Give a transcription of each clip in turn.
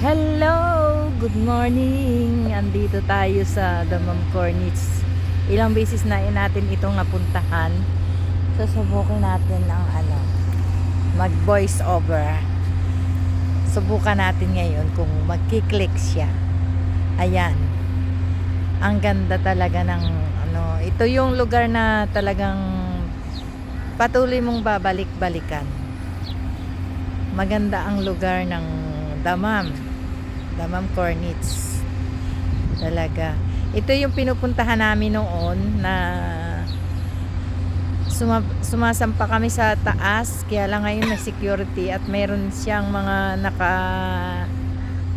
Hello! Good morning! Andito tayo sa Damam Cornets. Ilang beses na natin itong napuntahan. Susubukin natin ang ano, mag voice over. Subukan natin ngayon kung magkiklik siya. Ayan. Ang ganda talaga ng ano, ito yung lugar na talagang patuloy mong babalik-balikan. Maganda ang lugar ng Damam. Damam Cornets. Talaga. Ito yung pinupuntahan namin noon na suma, sumasampa kami sa taas. Kaya lang ngayon may security at mayroon siyang mga naka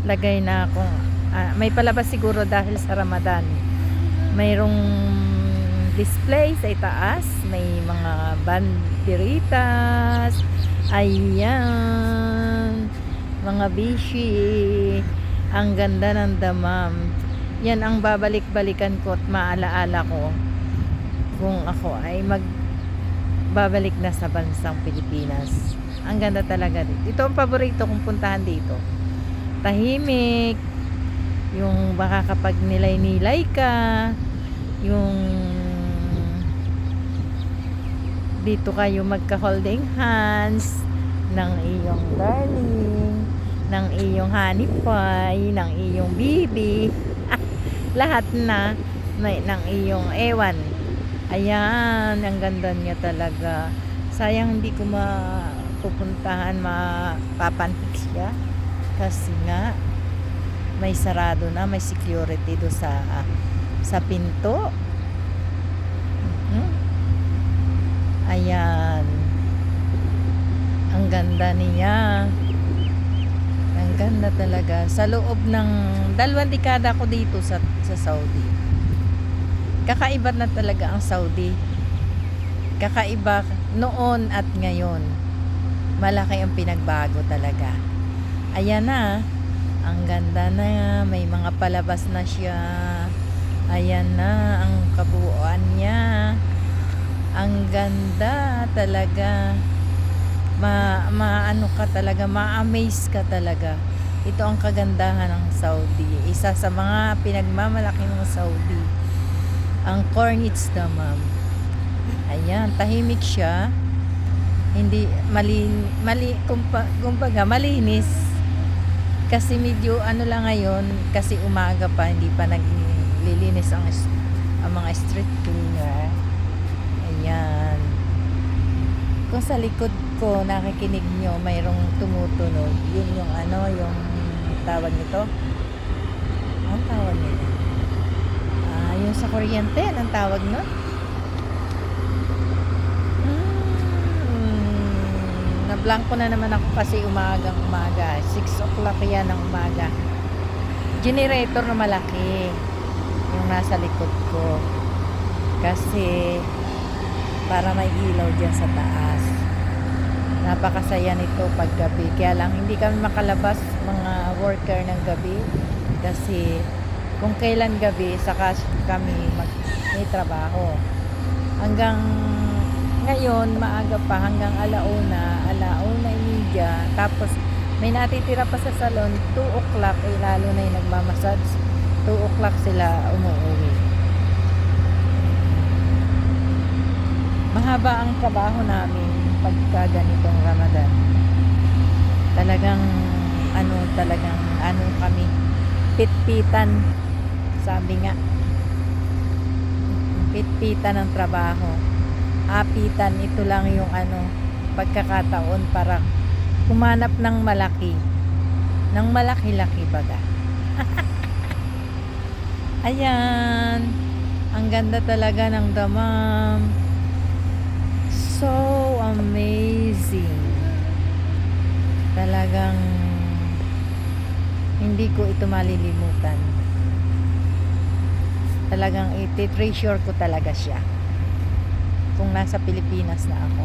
lagay na kung ah, may palabas siguro dahil sa Ramadan. Mayroong display sa itaas. May mga banderitas. Ayan. Mga bishi ang ganda ng damam yan ang babalik-balikan ko at maalaala ko kung ako ay mag babalik na sa bansang Pilipinas. Ang ganda talaga dito. Ito ang paborito kong puntahan dito. Tahimik, yung baka kapag nilay-nilay ka, yung dito kayo magka-holding hands ng iyong darling, ng iyong honey pie, ng iyong bibi, lahat na may, ng iyong ewan. Ayan, ang ganda niya talaga. Sayang hindi ko mapupuntahan, mapapanik siya. Kasi nga, may sarado na, may security do sa sa pinto. Mhm. Ayan. Ang ganda niya. Ang ganda talaga. Sa loob ng dalawang dekada ko dito sa, sa Saudi kakaiba na talaga ang Saudi. Kakaiba noon at ngayon. Malaki ang pinagbago talaga. Ayan na. Ang ganda na. May mga palabas na siya. Ayan na ang kabuuan niya. Ang ganda talaga. Ma, maano ka talaga, ma-amaze ka talaga. Ito ang kagandahan ng Saudi. Isa sa mga pinagmamalaki ng Saudi ang Cornets Damam. Ayan, tahimik siya. Hindi mali mali kumpa, kumbaga malinis. Kasi medyo ano lang ngayon, kasi umaga pa hindi pa naglilinis ang ang mga street cleaner. Ayan. Sa likod ko nakikinig nyo, mayroong tumutunog. Yun yung ano, yung tawag nito. Ang tawag nito? Ah, yung sa kuryente, anong tawag nun? Hmm, na naman ako kasi umagang umaga. 6 o'clock yan ng umaga. Generator na malaki yung nasa likod ko. Kasi para may ilaw dyan sa taas. Napakasaya nito pag gabi. Kaya lang hindi kami makalabas mga worker ng gabi. Kasi kung kailan gabi saka kami mag may trabaho. Hanggang ngayon maaga pa hanggang alauna alauna media. Tapos may natitira pa sa salon 2 o'clock eh lalo na yung nagmamasage 2 o'clock sila umuwi mahaba ang trabaho namin pagka ganitong ramadan. Talagang ano talagang ano kami pitpitan sabi nga. Pitpitan ng trabaho. Apitan ito lang yung ano pagkakataon para humanap ng malaki. Ng malaki-laki baga. Ayan. Ang ganda talaga ng damam so amazing. Talagang hindi ko ito malilimutan. Talagang iti-treasure ko talaga siya. Kung nasa Pilipinas na ako